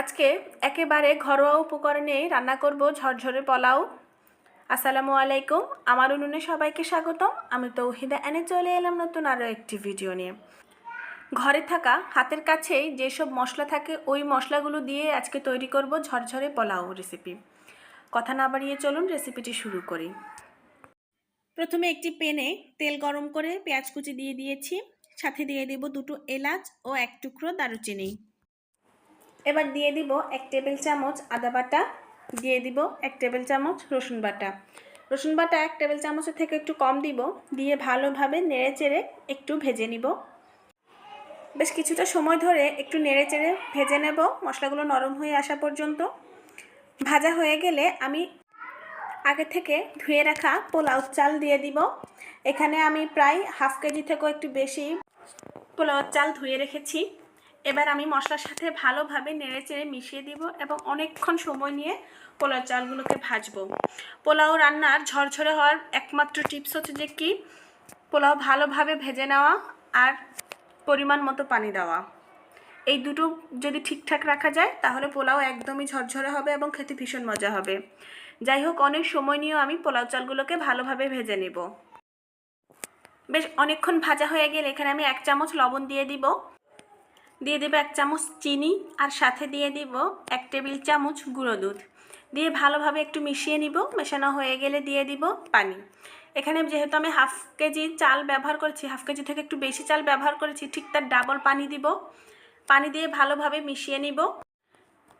আজকে একেবারে ঘরোয়া উপকরণে রান্না করব ঝরঝরে পোলাও। আসসালামু আলাইকুম, আমার উনুনে সবাইকে স্বাগতম। আমি তৌহিদা এনে চলে এলাম নতুন আরও একটি ভিডিও নিয়ে। ঘরে থাকা হাতের কাছেই যেসব মশলা থাকে, ওই মশলাগুলো দিয়ে আজকে তৈরি করব ঝরঝরে পোলাও রেসিপি। কথা না বাড়িয়ে চলুন রেসিপিটি শুরু করি। প্রথমে একটি পেনে তেল গরম করে পেঁয়াজ কুচি দিয়ে দিয়েছি। সাথে দিয়ে দেব দুটো এলাচ ও এক টুকরো দারুচিনি। এবার দিয়ে দিব এক টেবিল চামচ আদা বাটা, দিয়ে দিব এক টেবিল চামচ রসুন বাটা। রসুন বাটা এক টেবিল চামচের থেকে একটু কম দিব, দিয়ে ভালোভাবে নেড়ে চেড়ে একটু ভেজে নিব। বেশ কিছুটা সময় ধরে একটু নেড়ে চেড়ে ভেজে নেব, মশলাগুলো নরম হয়ে আসা পর্যন্ত। ভাজা হয়ে গেলে আমি আগে থেকে ধুয়ে রাখা পোলাও চাল দিয়ে দিব। এখানে আমি প্রায় হাফ কেজি থেকেও একটু বেশি পোলাও চাল ধুয়ে রেখেছি। এবার আমি মশলার সাথে ভালোভাবে নেড়ে চেড়ে মিশিয়ে দিব এবং অনেকক্ষণ সময় নিয়ে পোলাও চালগুলোকে ভাজবো। পোলাও রান্নার ঝরঝরে হওয়ার একমাত্র টিপস হচ্ছে যে কি? পোলাও ভালোভাবে ভেজে নেওয়া আর পরিমাণ মতো পানি দেওয়া। এই দুটো যদি ঠিকঠাক রাখা যায়, তাহলে পোলাও একদমই ঝরঝরে হবে এবং খেতে ভীষণ মজা হবে। যাই হোক, অনেক সময় নিয়েও আমি পোলাও চালগুলোকে ভালোভাবে ভেজে নেব। বেশ, অনেকক্ষণ ভাজা হয়ে গেলে এখানে আমি এক চামচ লবণ দিয়ে দিব। দিয়ে দেবো এক চামচ চিনি আর সাথে দিয়ে দিব এক টেবিল চামচ গুঁড়ো দুধ। দিয়ে ভালোভাবে একটু মিশিয়ে নিব, মেশানো হয়ে গেলে দিয়ে দিব পানি। এখানে যেহেতু আমি হাফ কেজি চাল ব্যবহার করেছি, হাফ কেজি থেকে একটু বেশি চাল ব্যবহার করেছি, ঠিক তার ডাবল পানি দিব। পানি দিয়ে ভালোভাবে মিশিয়ে নিব।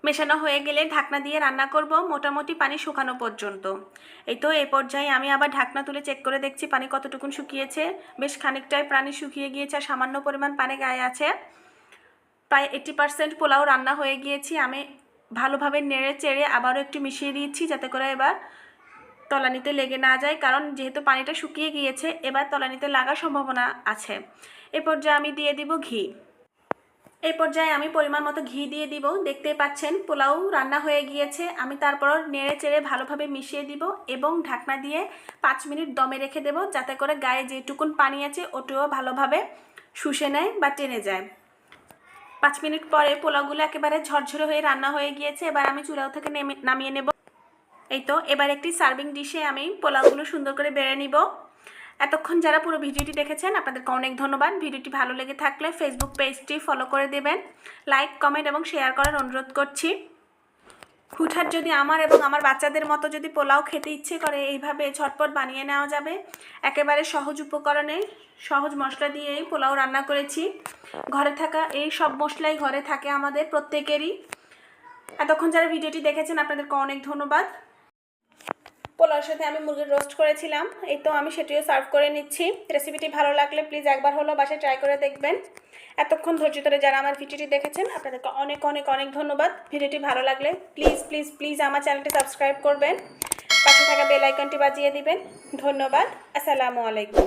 মেশানো হয়ে গেলে ঢাকনা দিয়ে রান্না করব মোটামুটি পানি শুকানো পর্যন্ত। এই তো এই পর্যায়ে আমি আবার ঢাকনা তুলে চেক করে দেখছি পানি কতটুকুন শুকিয়েছে। বেশ খানিকটাই পানি শুকিয়ে গিয়েছে আর সামান্য পরিমাণ পানি গায়ে আছে। প্রায় এইটি পার্সেন্ট পোলাও রান্না হয়ে গিয়েছি। আমি ভালোভাবে নেড়ে চেড়ে আবারও একটু মিশিয়ে দিয়েছি যাতে করে এবার তলানিতে লেগে না যায়। কারণ যেহেতু পানিটা শুকিয়ে গিয়েছে, এবার তলানিতে লাগার সম্ভাবনা আছে। এ পর্যায়ে আমি দিয়ে দিব ঘি। এই পর্যায়ে আমি পরিমাণ মতো ঘি দিয়ে দিব। দেখতেই পাচ্ছেন, পোলাও রান্না হয়ে গিয়েছে। আমি তারপর নেড়ে চেড়ে ভালোভাবে মিশিয়ে দিব এবং ঢাকনা দিয়ে পাঁচ মিনিট দমে রেখে দেব যাতে করে গায়ে যেটুকুন পানি আছে, ওটিও ভালোভাবে শুষে নেয় বা টেনে যায়। পাঁচ মিনিট পরে পোলাওগুলো একেবারে ঝরঝরে হয়ে রান্না হয়ে গিয়েছে, এবার আমি চুলাও থেকে নেমে, নামিয়ে নেব। এই তো, এবার একটি সার্ভিং ডিশে আমি পোলাওগুলো সুন্দর করে বেড়ে নিব। এতক্ষণ যারা পুরো ভিডিওটি দেখেছেন, আপনাদেরকে অনেক ধন্যবাদ। ভিডিওটি ভালো লেগে থাকলে ফেসবুক পেজটি ফলো করে দেবেন। লাইক কমেন্ট এবং শেয়ার করার অনুরোধ করছি। হুটহাট যদি আমার এবং আমার বাচ্চাদের মতো যদি পোলাও খেতে ইচ্ছে করে, এইভাবে ঝটপট বানিয়ে নেওয়া যাবে? একেবারে সহজ উপকরণে, সহজ মশলা দিয়েই পোলাও রান্না করেছি। ঘরে থাকা এই সব মশলাই ঘরে থাকে আমাদের প্রত্যেকেরই। এতক্ষণ যারা ভিডিওটি দেখেছেন, আপনাদেরকে অনেক ধন্যবাদ। পোলাওর সাথে আমি মুরগির রোস্ট করেছিলাম। এই তো আমি সেটিও সার্ভ করে নিচ্ছি। রেসিপিটি ভালো লাগলে প্লিজ একবার হলো বাসায় ট্রাই করে দেখবেন। এতক্ষণ ধৈর্য ধরে যারা আমার ভিডিওটি দেখেছেন, আপনাদেরকে অনেক অনেক অনেক ধন্যবাদ। ভিডিওটি ভালো লাগলে প্লিজ প্লিজ প্লিজ আমার চ্যানেলটি সাবস্ক্রাইব করবেন। পাশে থাকা বেল আইকনটি বাজিয়ে দিবেন। ধন্যবাদ। আসসালামু আলাইকুম।